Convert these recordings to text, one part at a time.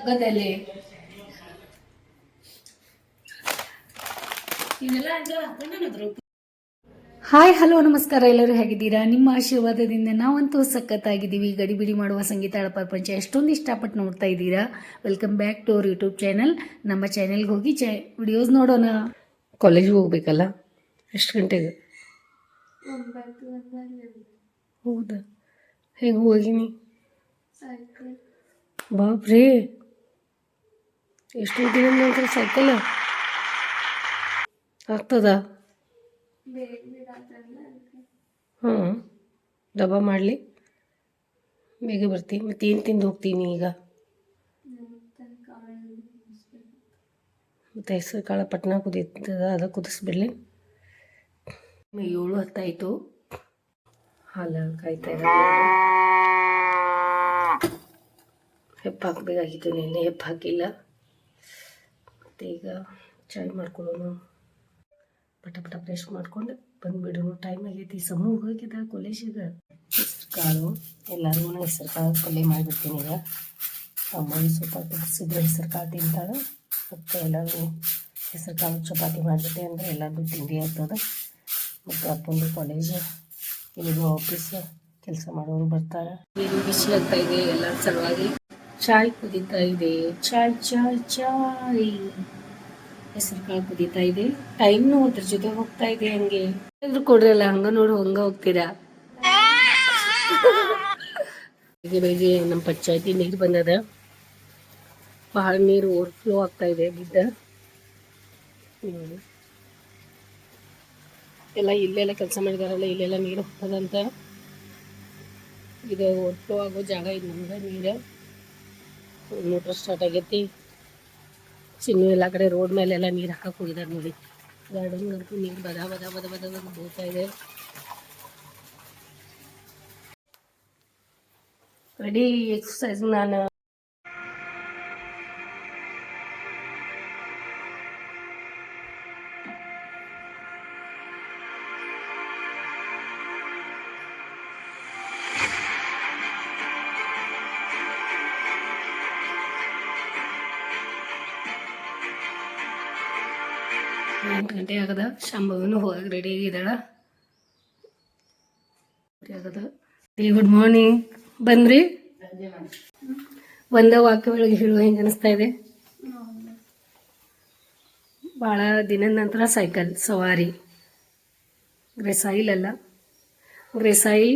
ತಗ್ಗದಲ್ಲಿ hi hello ನಮಸ್ಕಾರ. ಎಲ್ಲರೂ ಹೇಗಿದ್ದೀರಾ? ನಿಮ್ಮ ಆಶೀರ್ವಾದದಿಂದ ನಾವಂತೂ ಸಖತ್ತಾಗಿದ್ದೀವಿ. ಗಡಿಬಿಡಿ ಮಾಡುವ ಸಂಗೀತ ಪ್ರಪಂಚ ಎಷ್ಟೊಂದು ಇಷ್ಟಪಟ್ಟು ನೋಡ್ತಾ ಇದ್ದೀರಾ? Welcome back to our YouTube channel ನಮ್ಮ ಚಾನೆಲ್ಗೆ ಹೋಗಿ ಚ ವಿಡಿಯೋಸ್ ನೋಡೋಣ. ಕಾಲೇಜಿಗೆ ಹೋಗ್ಬೇಕಲ್ಲ? ಎಷ್ಟು ಗಂಟೆಗೆ? ಹೌದಾ? ಹೇಗೆ ಹೋಗಿನಿ? ಬಾಪ್ರೇ! ಎಷ್ಟು ದಿನ ನಂತರ ಸೈಕಲ್ ಆಗ್ತದ? ಹ್ಞೂ ಡಬ್ಬ ಮಾಡಲಿ. ಬೇಗ ಬರ್ತೀನಿ ಮತ್ತೆ ಏನು ತಿಂದು ಹೋಗ್ತೀನಿ ಈಗ? ಮತ್ತು ಹೆಸರು ಕಾಳು ಪಟ್ನ ಕುದೀತದ, ಅದು ಕುದಿಸ್ಬಿಡಲಿ. ಏಳು ಹತ್ತಾಯಿತು. ಹಾಲು ಕಾಯ್ತಾ ಇರೋದು. ಹೆಪ್ಪು ಹಾಕಬೇಕಾಗಿತ್ತು ನಿನ್ನೆ ಹೆಪ್ಪು ಹಾಕಿಲ್ಲ. ಮತ್ತು ಈಗ ಚಾಯ್ ಮಾಡ್ಕೊಳ್ಳೋಣ. ಪಟ ಪಟ ಬ್ರಷ್ ಮಾಡ್ಕೊಂಡು ಬಂದುಬಿಡೋಣ ಟೈಮ್ ಆಗೈತಿ. ಸಮೂಹ ಹೋಗಿದ್ದ ಕಾಲೇಜಿಗೆ ಹೆಸ್ರು ಕಾಳು. ಎಲ್ಲರಿಗೂ ಹೆಸ್ರು ಕಾಳು ಪಲ್ಯ ಮಾಡಿಬಿಡ್ತೀನಿ ಈಗ. ಅಮ್ಮ ಸ್ವಲ್ಪ ಕುದಿಸಿದ್ರೆ ಹೆಸ್ರು ಕಾಳು ತಿಂತಾಳೆ. ಮತ್ತು ಎಲ್ಲರಿಗೂ ಹೆಸರು ಕಾಳು ಚಪಾತಿ ಮಾಡಿಬಿಟ್ಟೆ ಅಂದರೆ ಎಲ್ಲರಿಗೂ ತಿಂಡಿ ಆಗ್ತದೆ. ಮತ್ತು ಅಪ್ಪಂದು ಕಾಲೇಜ್ ಇಲ್ಲಿಗೂ ಆಫೀಸ್ ಕೆಲಸ ಮಾಡೋರು ಬರ್ತಾರೆ. ಏನು ಬಿಸಿ ಆಗ್ತಾ ಇದೆ ಎಲ್ಲರ ಸಲುವಾಗಿ? ಚಾಯ್ ಕುದೀತಾ ಇದೆ. ಚಾಯ್ ಚಾಯ್ ಚಾಯ್. ಹೆಸರು ಕಾಳು ಕುದೀತಾ ಇದೆ. ಟೈಮ್ನು ಅದ್ರ ಜೊತೆ ಹೋಗ್ತಾ ಇದೆ ಹಂಗೆ. ಎಲ್ರು ಕೊಡ್ರಲ್ಲ ಹಂಗ ನೋಡು, ಹಂಗ ಹೋಗ್ತೀರಾ? ಬೇಗ ನಮ್ಮ ಪಂಚಾಯತಿ ನೀರು ಬಂದದ. ಬಹಳ ನೀರು ಓವರ್ಫ್ಲೋ ಆಗ್ತಾ ಇದೆ ಬಿದ್ದ. ಎಲ್ಲ ಇಲ್ಲೆಲ್ಲ ಕೆಲಸ ಮಾಡಿದಾರಲ್ಲ, ಇಲ್ಲೆಲ್ಲ ನೀರು ಹೋಗ್ತದಂತ. ಇದು ಓವರ್ಫ್ಲೋ ಆಗೋ ಜಾಗ ಇದು ನಮ್ಗೆ, ನೀರು. ಮೋಟ್ರ್ ಸ್ಟಾರ್ಟ್ ಆಗೈತಿ. ಚಿನ್ನು ಎಲ್ಲ ಕಡೆ ರೋಡ್ ಮೇಲೆ ಎಲ್ಲ ನೀರು ಹಾಕಕ್ಕೆ ಹೋಗಿದ್ದಾರೆ ನೋಡಿ. ಗಾರ್ಡನ್ ನೀರು ಬದ ಬದ ಬದ ಬದ ಬೀಳ್ತಾ ಇದೆ. ರೆಡಿ ಎಕ್ಸಸೈಸ್ ನಾನು ಗಂಟೆ ಆಗದ. ಶಾಂಭವಿನೂ ಹೋಗಿ ರೆಡಿ ಆಗಿದ್ದಾಳ. ಆಗದ. ಗುಡ್ ಮಾರ್ನಿಂಗ್ ಬಂದ್ರಿ ಒಂದ ವಾಕ್ಯ ಒಳಗೆ ಹೇಳುವ ಹೆಂಗ ಅನಿಸ್ತಾ ಇದೆ? ಭಾಳ ದಿನದ ನಂತರ ಸೈಕಲ್ ಸವಾರಿ. ಗ್ರೆಸಾಯಿಲಲ್ಲ ಗ್ರೆಸಾಯಿ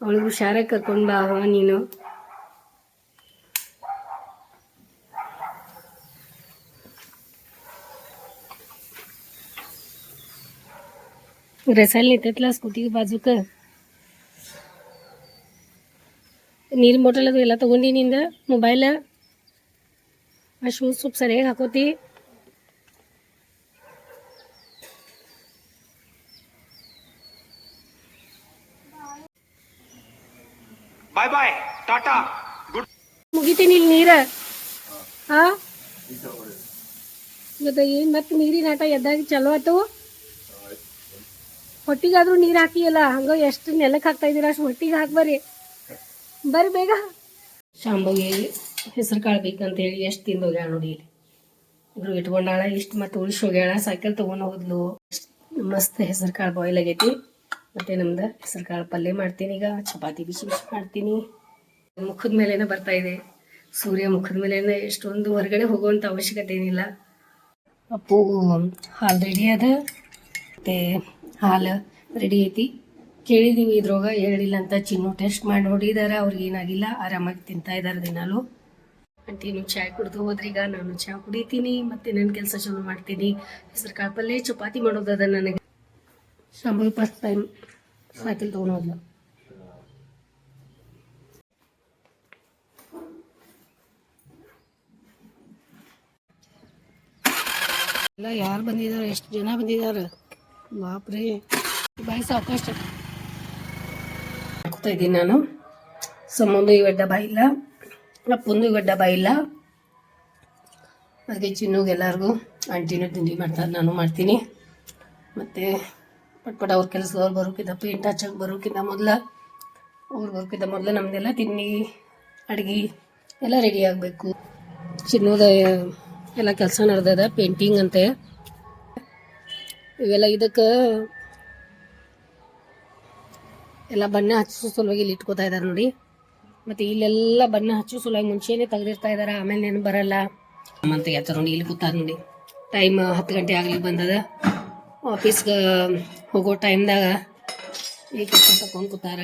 ಅವಳಿಗೆ ಹುಷಾರಾಗಿ ಕರ್ಕೊಂಡು ಬಾ ನೀನು. ग्रेसाईल नेत्यातला स्कूटी ಬಾಜುಕ ನೀರು ಬಾಟಲ್ ಅದು ಎಲ್ಲ ತೊಗೊಂಡಿ ನಿಂದ ಮೊಬೈಲ ಆ ಶೂಸ್ ಸ್ವಲ್ಪ ಸರಿಯಾಗಿ ಹಾಕೋತಿ बाय बाय टाटा गुड ಮುಗಿತೀನಿ ಇಲ್ಲಿ ನೀರ ಹಾ ಮತ್ತೆ ಏನು ಮತ್ತೆ ನೀರಿನ ಆಟ ಎದ್ದಾಗ ಚಲೋ ಆಯ್ತು ಹೊಟ್ಟಿಗಾದ್ರೂ ನೀರು ಹಾಕಿಯಲ್ಲ ಹಂಗ ಎಷ್ಟು ನೆಲಕ್ಕೆ ಹಾಕ್ತಾ ಇದ್ದೀರ? ಅಷ್ಟು ಹೊಟ್ಟಿಗೆ ಹಾಕ್ಬರ್ರಿ ಬರ್ರಿ. ಬೇಗ. ಶಾಂಬಿಗೆ ಹೆಸರು ಕಾಳು ಬೇಕಂತೇಳಿ ಎಷ್ಟು ತಿಂದು ಹೋಗ್ಯಾಳ ನೋಡಿ ಇಲ್ಲಿ. ಇಬ್ರು ಇಟ್ಕೊಂಡಾಳ ಇಷ್ಟು ಮತ್ತೆ ಉಳಿಸಿ ಹೋಗ್ಯಾಳ ಸೈಕಲ್ ತೊಗೊಂಡು ಹೋದ್ಲು. ಮಸ್ತ್ ಹೆಸರು ಕಾಳು ಬಾಯ್ಲ್ ಆಗೈತಿ. ಮತ್ತೆ ನಮ್ದು ಹೆಸರು ಕಾಳು ಪಲ್ಯ ಮಾಡ್ತೀನಿ ಈಗ ಚಪಾತಿ ಬಿಸಿ ಬಿಸಿ ಮಾಡ್ತೀನಿ. ಮುಖದ ಮೇಲೇನೆ ಬರ್ತಾ ಇದೆ. ಸೂರ್ಯ ಮುಖದ ಮೇಲೇನೆ ಎಷ್ಟೊಂದು ಹೊರಗಡೆ ಹೋಗುವಂಥ ಅವಶ್ಯಕತೆ ಏನಿಲ್ಲ ಅಪ್ಪು. ಆಲ್ರೆಡಿ ರೆಡಿ ಅದ. ಮತ್ತು ಹಾಲು ರೆಡಿ ಐತಿ. ಕೇಳಿದೀವಿ ಇದ್ರೊಳಗ ಹೇಳಿಲ್ಲ ಅಂತ ಚಿನ್ನು ಟೆಸ್ಟ್ ಮಾಡಿ ನೋಡಿದಾರ. ಅವ್ರಿಗೆ ಏನಾಗಿಲ್ಲ, ಆರಾಮಾಗಿ ತಿಂತಾ ಇದ್ದಾರೆ ದಿನಾಲು. ಅಂಟೀನು ಚಾಯ್ ಕುಡ್ದು ಹೋದ್ರೀಗ ನಾನು ಚಹಾ ಕುಡಿತೀನಿ, ಮತ್ತೆ ನನ್ನ ಕೆಲಸ ಚಲೋ ಮಾಡ್ತೀನಿ. ಹೆಸರು ಕಾಳು ಪಲ್ಯ, ಚಪಾತಿ ಮಾಡೋದದ ನನಗೆ. ಸಂಬಳ ಫಸ್ಟ್ ಟೈಮ್ ಸೈಕಲ್ ತೊಗೊಂಡು ಹೋದ್ಲು. ಎಲ್ಲ ಯಾರು ಬಂದಿದ್ದಾರೆ ಎಷ್ಟು ಜನ ಬಂದಿದ್ದಾರೆ ಬಾಪ್ರೇ. ಬಾಯಿ ಸಾಕಷ್ಟು. ಹಾಕ್ತಾ ಇದ್ದೀನಿ ನಾನು. ಸಮ್ಮಂದು ಇವ ಡಬ್ಬ ಇಲ್ಲ. ಅಪ್ಪಂದು ಇವ ಡಬ್ಬ ಇಲ್ಲ. ಅದಕ್ಕೆ ಚಿನ್ನೂಗೆ ಎಲ್ಲರಿಗೂ, ಆಂಟಿನೂ ತಿಂಡಿ ಮಾಡ್ತಾರೆ ನಾನು ಮಾಡ್ತೀನಿ. ಮತ್ತು ಪಟ್ ಪಟ್ ಅವ್ರ ಕೆಲಸದವ್ರು ಬರೋಕ್ಕಿಂತ ಪೇಂಟ್ ಹಚ್ಚಕ್ಕೆ ಬರೋಕ್ಕಿಂತ ಮೊದಲು, ಅವ್ರು ಬರೋಕ್ಕಿಂತ ಮೊದಲು ನಮ್ಮದೆಲ್ಲ ತಿಂಡಿ ಅಡುಗೆ ಎಲ್ಲ ರೆಡಿ ಆಗಬೇಕು. ಚಿನ್ನೋದ, ಎಲ್ಲ ಕೆಲಸ ನಡೆದದ ಪೇಂಟಿಂಗ್ ಅಂತೆ. ಇವೆಲ್ಲ ಇದಕ್ಕೆ ಎಲ್ಲ ಬಣ್ಣ ಹಚ್ಚೋ ಸಲುವಾಗಿ ಇಲ್ಲಿ ಇಟ್ಕೋತಾ ಇದ್ದಾರೆ ನೋಡಿ. ಮತ್ತೆ ಇಲ್ಲೆಲ್ಲ ಬಣ್ಣ ಹಚ್ಚೋ ಸಲುವಾಗಿ ಮುಂಚೆನೇ ತೆಗೆದಿರ್ತಾ ಇದ್ದಾರೆ ಆಮೇಲೆ ನೆನಪು ಬರಲ್ಲ. ಅಂತ ಹೇಳ್ತಾರೆ ಇಲ್ಲಿ ಕೂತಾರ ನೋಡಿ. ಟೈಮ್ ಹತ್ತು ಗಂಟೆ ಆಗಲಿ ಬಂದದ. ಆಫೀಸ್ಗೆ ಹೋಗೋ ಟೈಮ್ದಾಗ ಈ ಕೆಲಸ ತಕೊಂಡು ಕೂತಾರ.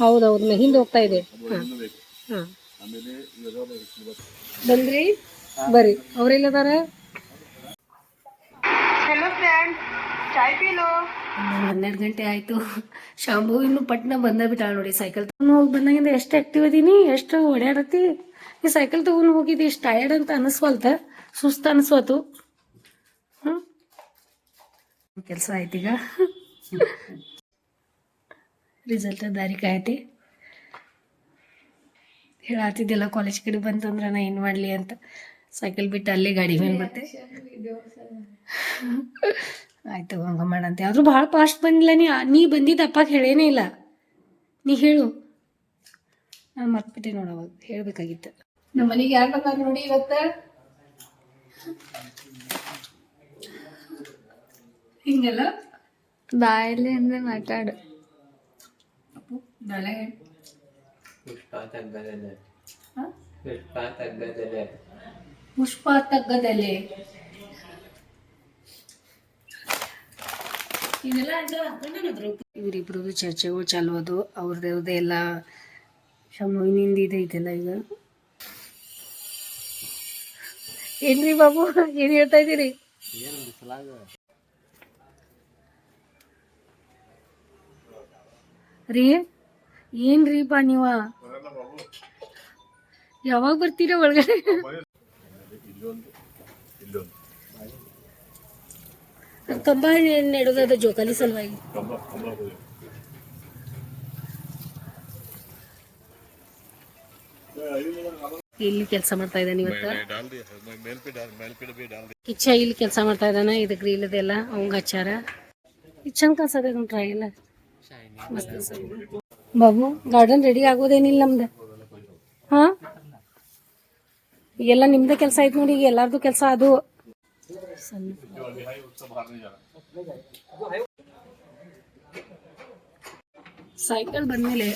ಹೌದೌದು ಹಿಂದೆ ಹೋಗ್ತಾ ಇದೆ. ಹಾಂ. ಬಂದ್ರಿ? ಬರ್ರಿ. ಅವ್ರೆಲ್ಲದಾರ ಹನ್ನೆರಡು ಗಂಟೆ ಆಯ್ತು. ಶಾಂಭು ಇನ್ನು ಪಟ್ನ ಬಂದ ಬಿಟ್ಟಾಳ ನೋಡಿ ಸೈಕಲ್ ತಗೊಂಡು ಹೋಗಿ ಬಂದಾಗಿಂದ ಎಷ್ಟು ಆಕ್ಟಿವ್ ಅದೀನಿ ಎಷ್ಟು ಓಡಾಡತಿ ಈ ಸೈಕಲ್ ತಗೊಂಡು ಹೋಗಿದ್ದು ಇಷ್ಟು ಟಯರ್ಡ್ ಅಂತ ಅನಿಸ್ವಲ್ತ ಸುಸ್ತು ಅನಿಸ್ವತು ಹ್ಞೂ ಕೆಲಸ ಈಗ. ರಿಸಲ್ಟ್ ದಾರಿ ಕಾಯತಿ ಹೇಳಾತಿದ್ದಿಲ್ಲ ಕಾಲೇಜ್ ಕಡೆ ಬಂತಂದ್ರೆ ನಾ ಏನು ಮಾಡಲಿ ಅಂತ. ಸೈಕಲ್ ಬಿಟ್ಟು ಅಲ್ಲೇ ಗಾಡಿ ಮೇಲೆ ಬರ್ತೆ ಆಯ್ತು ಹಂಗ ಮಾಡಂತೆ ಆದರೂ ಭಾಳ ಫಾಸ್ಟ್ ಬಂದಿಲ್ಲ ನೀ ನೀ ಬಂದಿದ್ದ ಅಪ್ಪ ಹೇಳೇನೇ ಇಲ್ಲ. ನೀ ಹೇಳು. ನಾನು ಮರ್ತ್ಬಿಟ್ಟೆ ನೋಡು ಅವಾಗ. ಹೇಳ್ಬೇಕಾಗಿತ್ತು. ನಮ್ಮ ಮನೆಗೆ ಯಾರು ಬಂದಾಗ ನೋಡಿ ಇವತ್ತ? ಹಿಂಗಲ್ಲ? ಬಾಯಲ್ಲಿ ಅಂದ್ರೆ ಮಾತಾಡು. ನಾಳೆ ಹ? ಪುಷ್ಪ ತಗ್ಗದಲೆ ಇವರಿಬ್ರದ್ದು ಚರ್ಚೆಗಳು ಚಾಲು ಅದು. ಅವ್ರದ್ದು ಎಲ್ಲ ಶಮೋಯಿನಿಂದ ಇದೆಲ್ಲ ಈಗ. ಏನ್ರಿ ಬಾಬು? ಏನ್ ಹೇಳ್ತಾ ಇದ್ದೀರಿ? ರೀ? ಏನ್ರೀಪಾ ನೀವ? ಯಾವಾಗ ಬರ್ತೀರಾ ಒಳಗಡೆ? ಕಂಬ ನೆಡೋದದ ಜೋಕಾಲಿ ಸಲುವಾಗಿ. ಇಲ್ಲಿ ಕೆಲಸ ಮಾಡ್ತಾ ಇದ್ದಾನೆ ಇವತ್ತು. ಕಿಚ್ಚ ಇಲ್ಲಿ ಕೆಲಸ ಮಾಡ್ತಾ ಇದ್ದಾನ ಇದಕ್ಕೆ ಇಲ್ಲದೆಲ್ಲ ಅವಂಗ ಹಚ್ಚಾರ ಚಂದ ಕಾಸದ ಟ್ರೈ ಇಲ್ಲ ಮಸ್ತ್. ಬಾಬು ಗಾರ್ಡನ್ ರೆಡಿ ಆಗೋದೇನಿಲ್ಲ ನಮ್ದು. ಹಾ? ಈಗೆಲ್ಲ ನಿಮ್ದೇ ಕೆಲಸ ಐತ್ ನೋಡಿ, ಈಗ ಎಲ್ಲಾರ್ದು ಕೆಲಸ ಅದು. ಸೈಕಲ್ ಬಂದ್ಮೇಲೆ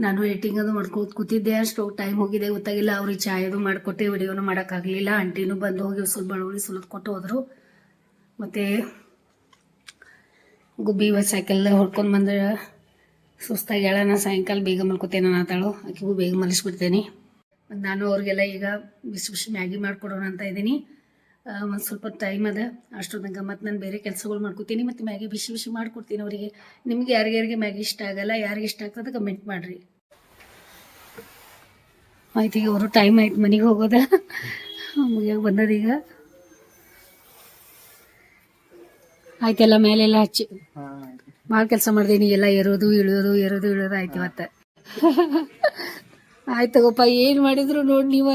ನಾನು ಎಡಿಟಿಂಗ್ ಅದು ಮಾಡ್ಕೋತ ಕೂತಿದ್ದೆ, ಅಷ್ಟು ಟೈಮ್ ಹೋಗಿದೆ, ಗೊತ್ತಾಗಿಲ್ಲ. ಅವ್ರಿಗೆ ಚಾಯ್ ಅದು ಮಾಡಿಕೊಟ್ಟೆ ವಿಡಿಯೋನು ಮಾಡೋಕ್ಕಾಗಲಿಲ್ಲ. ಆಂಟಿನೂ ಬಂದು ಹೋಗಿ ಸ್ವಲ್ಪ ಬಳುವಳಿ ಸುಲಿದು ಕೊಟ್ಟು ಹೋದರು. ಮತ್ತು ಗುಬ್ಬಿ ಇವತ್ತು ಸೈಕಲ್ ಹೊಡ್ಕೊಂಡು ಬಂದ್ರೆ ಸುಸ್ತಾಗಿ ಹೇಳೋಣ ಸಾಯಂಕಾಲ ಬೇಗ ಮಲ್ಕೋತೇನೆ ಆತಾಳು ಆಕೆಗೂ ಬೇಗ ಮಲಿಸ್ಬಿಡ್ತೇನೆ. ಮತ್ತು ನಾನು ಅವ್ರಿಗೆಲ್ಲ ಈಗ ಬಿಸಿ ಬಿಸಿ ಮ್ಯಾಗಿ ಮಾಡಿಕೊಡೋಣ ಅಂತ ಇದ್ದೀನಿ. ಒಂದು ಸ್ವಲ್ಪ ಟೈಮ್ ಅದ. ಅಷ್ಟೊತ್ತಂಗ ಮತ್ತು ನಾನು ಬೇರೆ ಕೆಲಸಗಳು ಮಾಡ್ಕೋತೀನಿ ಮತ್ತು ಮ್ಯಾಗಿ ಬಿಸಿ ಬಿಸಿ ಮಾಡಿಕೊಡ್ತೀನಿ ಅವರಿಗೆ. ನಿಮ್ಗೆ ಯಾರಿಗ್ಯಾರಿಗೆ ಮ್ಯಾಗಿ ಇಷ್ಟ ಆಗಲ್ಲ, ಯಾರಿಗೆ ಇಷ್ಟ ಆಗ್ತದೆ ಕಮೆಂಟ್ ಮಾಡಿರಿ. ಆಯ್ತು ಈಗ ಅವರು ಟೈಮ್ ಆಯ್ತು ಮನೆಗೆ ಹೋಗೋದ. ಮುಗಿಯೋಕೆ ಬಂದದ ಈಗ ಆಯ್ತೆಲ್ಲ ಮೇಲೆಲ್ಲ ಹಚ್ಚಿ. ಭಾಳ ಕೆಲಸ ಮಾಡ್ದೀನಿ ಎಲ್ಲ ಏರೋದು ಇಳಿಯೋದು ಏರೋದು ಇಳಿಯೋದು ಆಯ್ತು ಮತ್ತೆ ಆಯ್ತು ತಗೋಪ್ಪ ಏನು ಮಾಡಿದ್ರು ನೋಡಿ ನೀವು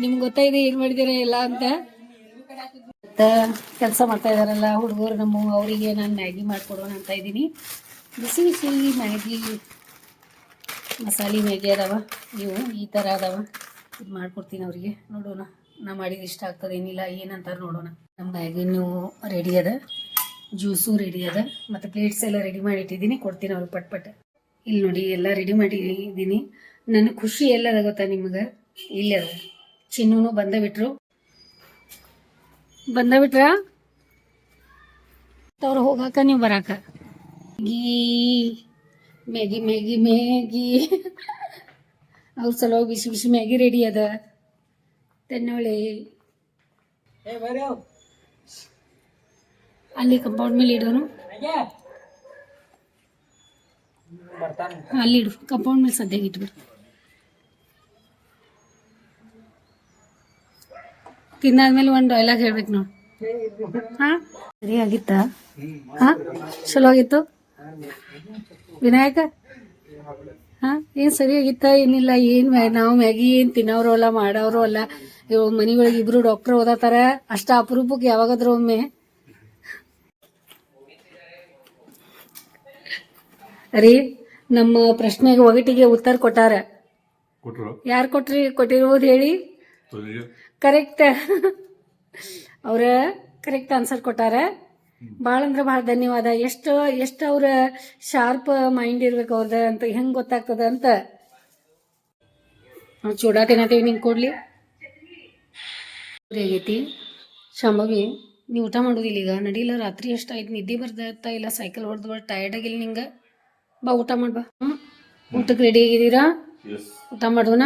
ನಿಮ್ಗೆ ಗೊತ್ತಾಯ್ತು ಏನು ಮಾಡಿದಿರ ಎಲ್ಲ ಅಂತ. ಕೆಲಸ ಮಾಡ್ತಾ ಇದಾರಲ್ಲ ಹುಡುಗರು ನಮ್ಮ ಅವರಿಗೆ ನಾನು ಮ್ಯಾಗಿ ಮಾಡ್ಕೊಡೋಣ ಅಂತ ಇದ್ದೀನಿ. ಬಿಸಿ ಬಿಸಿ ಮ್ಯಾಗಿ ಮಸಾಲೆ ಮ್ಯಾಗಿ ಅದಾವ. ಇವು ಈ ಥರ ಅದಾವ. ಇದು ಮಾಡ್ಕೊಡ್ತೀನಿ ಅವರಿಗೆ. ನೋಡೋಣ ನಾ ಮಾಡಿದ ಇಷ್ಟ ಆಗ್ತದೇನಿಲ್ಲ ಏನಂತಾರೆ ನೋಡೋಣ. ನಮ್ಮ ಮ್ಯಾಗಿ ನೀವು ರೆಡಿ ಅದ. ಜ್ಯೂಸು ರೆಡಿ ಅದ. ಮತ್ತು ಪ್ಲೇಟ್ಸ್ ಎಲ್ಲ ರೆಡಿ ಮಾಡಿ ಇಟ್ಟಿದ್ದೀನಿ. ಕೊಡ್ತೀನಿ ಅವ್ರಿಗೆ ಪಟ್ ಪಟ್. ಇಲ್ಲಿ ನೋಡಿ, ಎಲ್ಲ ರೆಡಿ ಮಾಡಿ ಇದ್ದೀನಿ. ನನ್ನ ಖುಷಿ ಎಲ್ಲದ ಗೊತ್ತಾ ನಿಮ್ಗೆ? ಇಲ್ಲೇ ಅದ ಚಿನ್ನೂ ಬಂದ ಬಿಟ್ರು. ಬಂದ ಬಿಟ್ರ? ಅವ್ರು ಹೋಗಾಕ, ನೀವು ಬರಾಕ. ಗೀ ಮ್ಯಾಗಿ ಮ್ಯಾಗಿ ಮ್ಯಾಗಿ. ಅವ್ರ ಸಲುವಾಗಿ ಬಿಸಿ ಬಿಸಿ ಮ್ಯಾಗಿ ರೆಡಿ ಅದ. ತೆನ್ನೊಳೆ. ಅಲ್ಲಿ ಕಂಪೌಂಡ್ ಮೇಲೆ ಇಡೋನು. ಅಲ್ಲಿ ಇಡು ಕಂಪೌಂಡ್ ಮೇಲೆ ಸದ್ಯಕ್ಕೆ ಇಟ್ಬಿಡು. ತಿಂದಾದ್ಮೇಲೆ ಒಂದು ಡೈಲಾಗ್ ಹೇಳ್ಬೇಕು ನೋಡಿ. ಹಾ? ಸರಿ ಆಗಿತ್ತ ಹಾ? ಚಲೋ ಆಗಿತ್ತು ವಿನಾಯಕ? ಹಾ? ಏನ್ ಸರಿ ಆಗಿತ್ತ ಏನಿಲ್ಲ ಏನ್ ನಾವು ಮ್ಯಾಗಿ ಏನ್ ತಿನ್ನೋರು ಅಲ್ಲ ಮಾಡೋರು ಅಲ್ಲ. ಇವ್ ಮನೆ ಒಳಗೆ ಇಬ್ರು ಡಾಕ್ಟರ್ ಓದತಾರ ಅಷ್ಟ ಅಪರೂಪಕ್ಕೆ ಯಾವಾಗಾದ್ರೂ ಒಮ್ಮೆ ರೀ ನಮ್ಮ ಪ್ರಶ್ನೆಗೆ ಒಗಟಿಗೆ ಉತ್ತರ ಕೊಟ್ಟಾರ. ಕೊಟ್ರು? ಯಾರು ಕೊಟ್ರಿ? ಕೊಟ್ಟಿರೋದು ಹೇಳಿ. ಕರೆಕ್ಟ್ ಅವ್ರ ಕರೆಕ್ಟ್ ಆನ್ಸರ್ ಕೊಟ್ಟಾರ. ಭಾಳ ಅಂದ್ರೆ ಭಾಳ ಧನ್ಯವಾದ. ಎಷ್ಟು ಎಷ್ಟು ಅವ್ರ ಶಾರ್ಪ್ ಮೈಂಡ್ ಇರ್ಬೇಕು ಅವ್ರದ ಅಂತ ಹೆಂಗೆ ಗೊತ್ತಾಗ್ತದ ಅಂತ. ಚೂಡಾ ತಿನ್ನತೀವಿ ನಿಂಗೆ ಕೊಡ್ಲಿ. ಆಗೈತಿ. ಶಾಂಭವಿ ನೀವು ಊಟ ಮಾಡೋದಿಲ್ಲ ಈಗ? ನಡಿಲ್ಲ ರಾತ್ರಿ ಎಷ್ಟಾಯ್ತು ನಿದ್ದೆ ಬರ್ದತ್ತ ಇಲ್ಲ? ಸೈಕಲ್ ಹೊಡೆದು ಟಯರ್ಡ್ ಆಗಿಲ್ಲ ನಿಂಗೆ? ಬಾ ಊಟ ಮಾಡ್ ಬಾ. ಹ್ಮ್? ಊಟಕ್ಕೆ ರೆಡಿ ಆಗಿದ್ದೀರಾ? ಊಟ ಮಾಡೋಣ?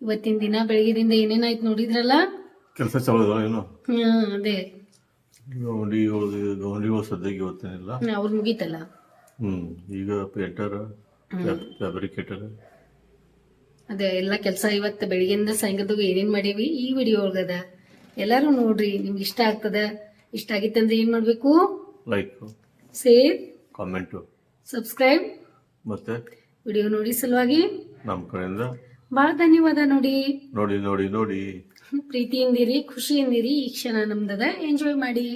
ಇವತ್ತಿನ ದಿನ ಬೆಳಗ್ಗೆದಿಂದ ಏನೇನಾಯ್ತು ನೋಡಿದ್ರಲ್ಲ? ಕೆಲಸ ಚಲೋ ಏನು? ಹ್ಮ್ ಅದೇ. ಸದ್ಯಕ್ಕೆ ಇವತ್ತೇನಿಲ್ಲ. ಅವ್ರು ಮುಗೀತಲ್ಲ? ಹ್ಮ್ ಈಗ ಪೇಂಟರ್ ಫ್ಯಾಬ್ರಿಕೇಟರ್ ಅದೇ ಎಲ್ಲ ಕೆಲಸ ಇವತ್ತು ಬೆಳಿಗ್ಗೆಯಿಂದ ಸಾಯಂಕಾಲದಾಗ ಏನೇನು ಮಾಡೀವಿ? ಈ ವಿಡಿಯೋ ಒಳಗದ. ಎಲ್ಲರೂ ನೋಡ್ರಿ ನಿಮ್ಗೆ ಇಷ್ಟ ಆಗ್ತದ? ಇಷ್ಟ ಆಗಿತ್ತಂದ್ರೆ ಏನು ಮಾಡಬೇಕು? Like save comment. ಸಬ್ಸ್ಕ್ರೈಬ್ ಮತ್ತೆ? ವಿಡಿಯೋ ನೋಡಿ ಸಲುವಾಗಿ. ನಮ್ಮ ಕಡೆಯಿಂದ. ಬಹಳ ಧನ್ಯವಾದ ನೋಡಿ. ನೋಡಿ ನೋಡಿ ನೋಡಿ. ಪ್ರೀತಿಯಿಂದಿರಿ ಖುಷಿಯಿಂದಿರಿ ಈ ಕ್ಷಣ ನಮ್ದದ. ಎಂಜಾಯ್ ಮಾಡಿ.